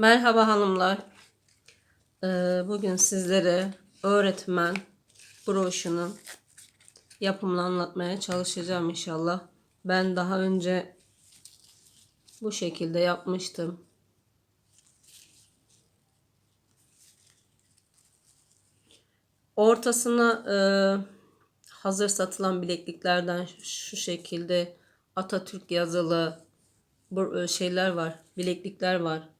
Merhaba hanımlar. Ee, bugün sizlere öğretmen broşunun yapımını anlatmaya çalışacağım inşallah. Ben daha önce bu şekilde yapmıştım. Ortasına e, hazır satılan bilekliklerden şu şekilde Atatürk yazılı e, şeyler var, bileklikler var.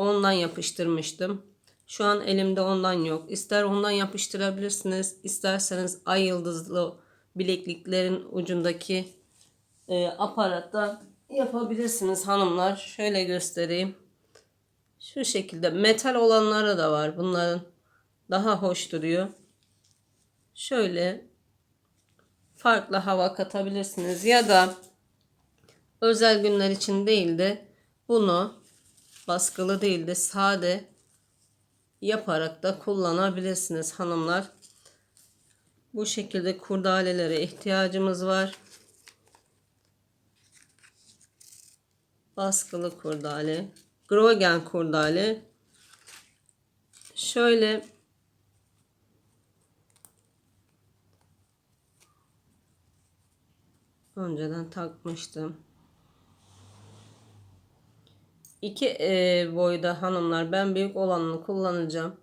Ondan yapıştırmıştım. Şu an elimde ondan yok. İster ondan yapıştırabilirsiniz, isterseniz ay yıldızlı bilekliklerin ucundaki e, aparatta yapabilirsiniz hanımlar. Şöyle göstereyim. Şu şekilde metal olanları da var. Bunların daha hoş duruyor. Şöyle farklı hava katabilirsiniz ya da özel günler için değil de bunu baskılı değil de sade yaparak da kullanabilirsiniz hanımlar. Bu şekilde kurdalelere ihtiyacımız var. Baskılı kurdale, Grogen kurdale. Şöyle önceden takmıştım. İki e, boyda hanımlar ben büyük olanını kullanacağım.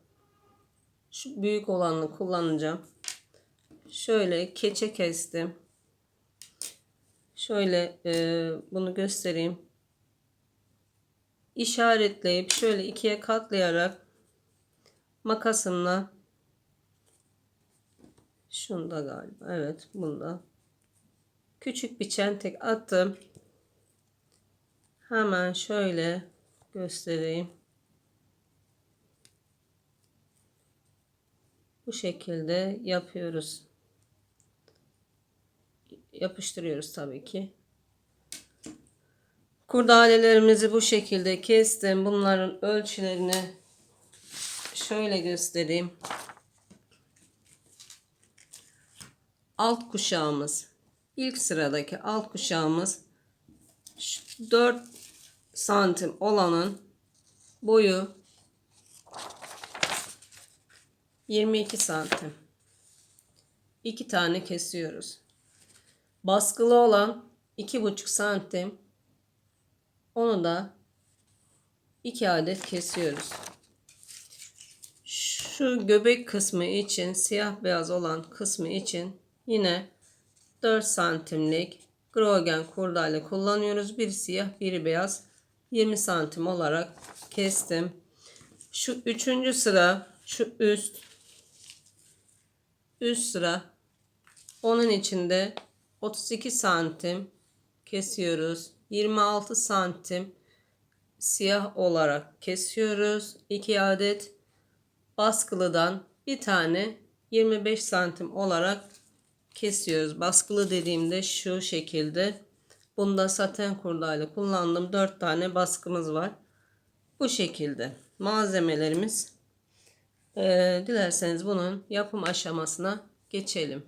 Şu büyük olanını kullanacağım. Şöyle keçe kestim. Şöyle e, bunu göstereyim. İşaretleyip şöyle ikiye katlayarak makasımla şunda galiba evet bunda küçük bir çentek attım. Hemen şöyle göstereyim. Bu şekilde yapıyoruz. Yapıştırıyoruz tabii ki. Kurdalelerimizi bu şekilde kestim. Bunların ölçülerini şöyle göstereyim. Alt kuşağımız. ilk sıradaki alt kuşağımız 4 santim olanın boyu 22 santim. 2 tane kesiyoruz. Baskılı olan 2,5 santim. Onu da 2 adet kesiyoruz. Şu göbek kısmı için siyah beyaz olan kısmı için yine 4 santimlik Grogen kurdale kullanıyoruz. Bir siyah, biri beyaz. 20 santim olarak kestim. Şu üçüncü sıra, şu üst, üst sıra. Onun içinde 32 santim kesiyoruz. 26 santim siyah olarak kesiyoruz. 2 adet baskılıdan bir tane 25 santim olarak kesiyoruz. Baskılı dediğimde şu şekilde. Bunda saten kurdayla kullandım. 4 tane baskımız var. Bu şekilde malzemelerimiz. Ee, dilerseniz bunun yapım aşamasına geçelim.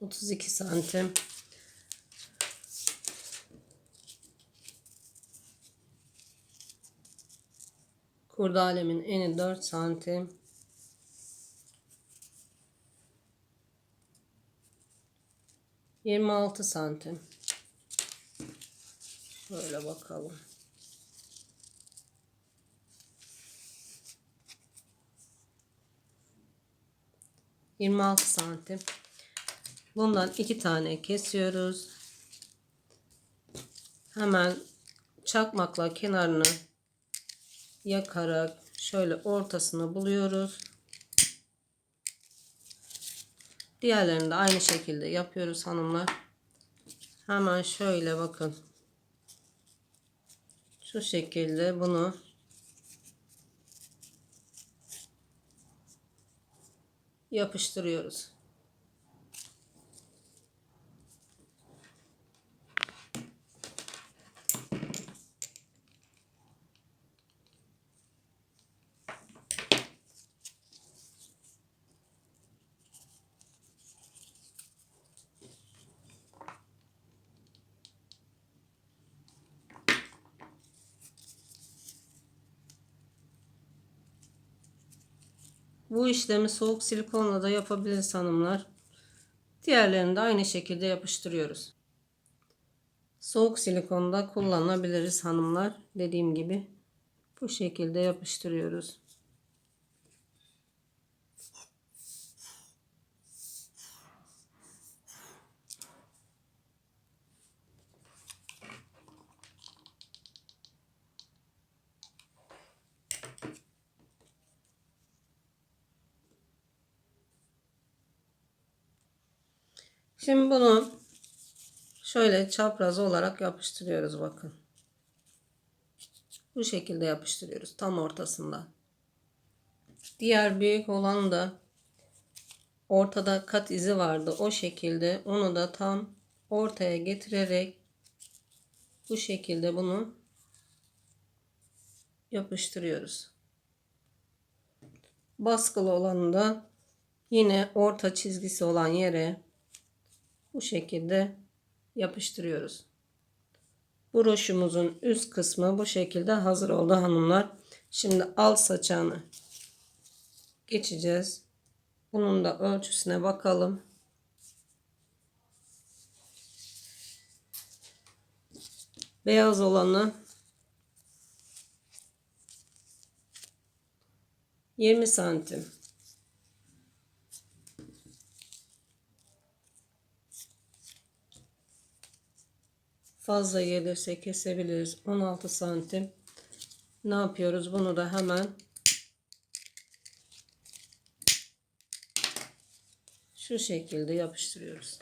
Otuz iki santim. Kurdalemin eni 4 santim. Yirmi altı santim. Şöyle bakalım. Yirmi altı santim. Bundan iki tane kesiyoruz. Hemen çakmakla kenarını yakarak şöyle ortasını buluyoruz. Diğerlerini de aynı şekilde yapıyoruz hanımlar. Hemen şöyle bakın. Şu şekilde bunu yapıştırıyoruz. Bu işlemi soğuk silikonla da yapabiliriz hanımlar. Diğerlerini de aynı şekilde yapıştırıyoruz. Soğuk silikonda kullanabiliriz hanımlar. Dediğim gibi bu şekilde yapıştırıyoruz. Şimdi bunu şöyle çapraz olarak yapıştırıyoruz bakın. Bu şekilde yapıştırıyoruz tam ortasında. Diğer büyük olan da ortada kat izi vardı. O şekilde onu da tam ortaya getirerek bu şekilde bunu yapıştırıyoruz. Baskılı olanı da yine orta çizgisi olan yere bu şekilde yapıştırıyoruz. Broşumuzun üst kısmı bu şekilde hazır oldu hanımlar. Şimdi alt saçağını geçeceğiz. Bunun da ölçüsüne bakalım. Beyaz olanı 20 santim. Fazla gelirse kesebiliriz. 16 santim. Ne yapıyoruz? Bunu da hemen şu şekilde yapıştırıyoruz.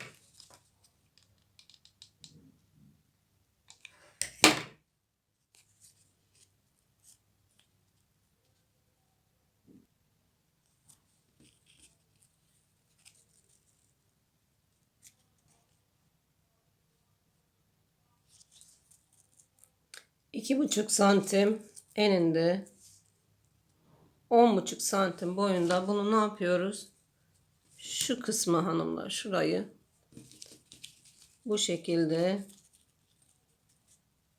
İki buçuk santim eninde on buçuk santim boyunda bunu ne yapıyoruz? Şu kısmı hanımlar şurayı bu şekilde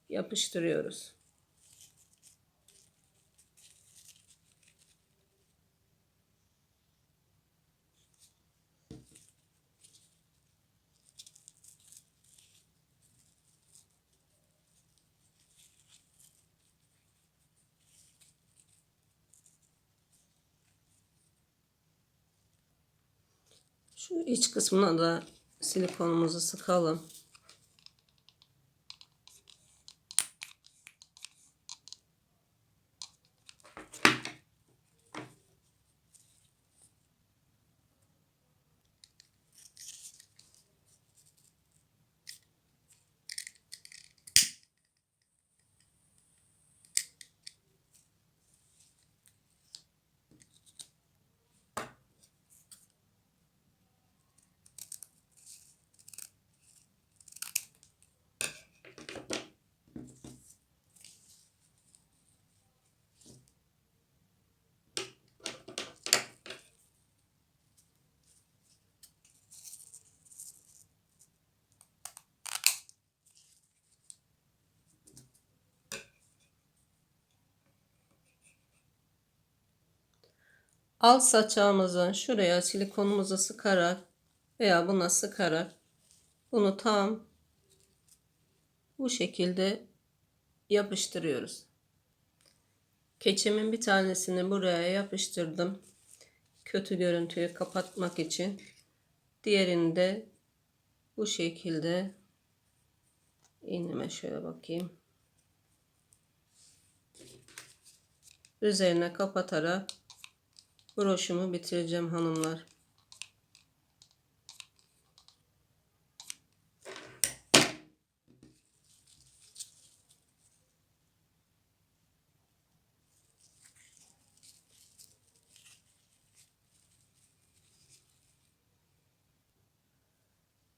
yapıştırıyoruz. Şu iç kısmına da silikonumuzu sıkalım. Alt saçağımızı şuraya silikonumuzu sıkarak veya buna sıkarak bunu tam bu şekilde yapıştırıyoruz. Keçimin bir tanesini buraya yapıştırdım. Kötü görüntüyü kapatmak için. Diğerini de bu şekilde iğneme şöyle bakayım. Üzerine kapatarak broşumu bitireceğim hanımlar.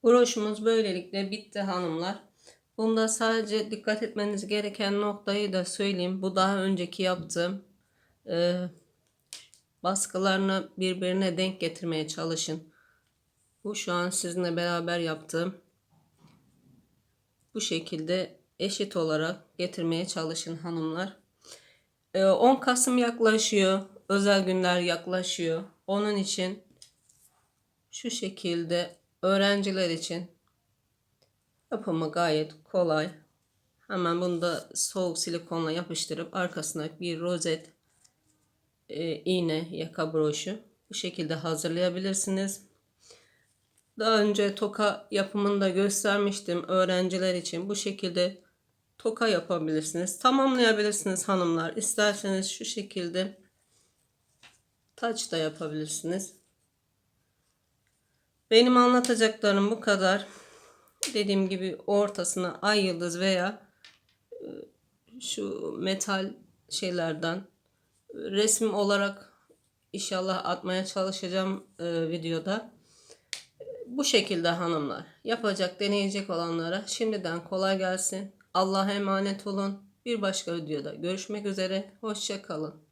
Broşumuz böylelikle bitti hanımlar. Bunda sadece dikkat etmeniz gereken noktayı da söyleyeyim. Bu daha önceki yaptığım e, baskılarını birbirine denk getirmeye çalışın. Bu şu an sizinle beraber yaptığım bu şekilde eşit olarak getirmeye çalışın hanımlar. 10 Kasım yaklaşıyor. özel günler yaklaşıyor. Onun için şu şekilde öğrenciler için yapımı gayet kolay. Hemen bunu da soğuk silikonla yapıştırıp arkasına bir rozet e, iğne yaka broşu bu şekilde hazırlayabilirsiniz. Daha önce toka yapımını da göstermiştim öğrenciler için. Bu şekilde toka yapabilirsiniz. Tamamlayabilirsiniz hanımlar. İsterseniz şu şekilde taç da yapabilirsiniz. Benim anlatacaklarım bu kadar. Dediğim gibi ortasına ay yıldız veya e, şu metal şeylerden resim olarak inşallah atmaya çalışacağım e, videoda. Bu şekilde hanımlar. Yapacak, deneyecek olanlara şimdiden kolay gelsin. Allah'a emanet olun. Bir başka videoda görüşmek üzere. Hoşça kalın.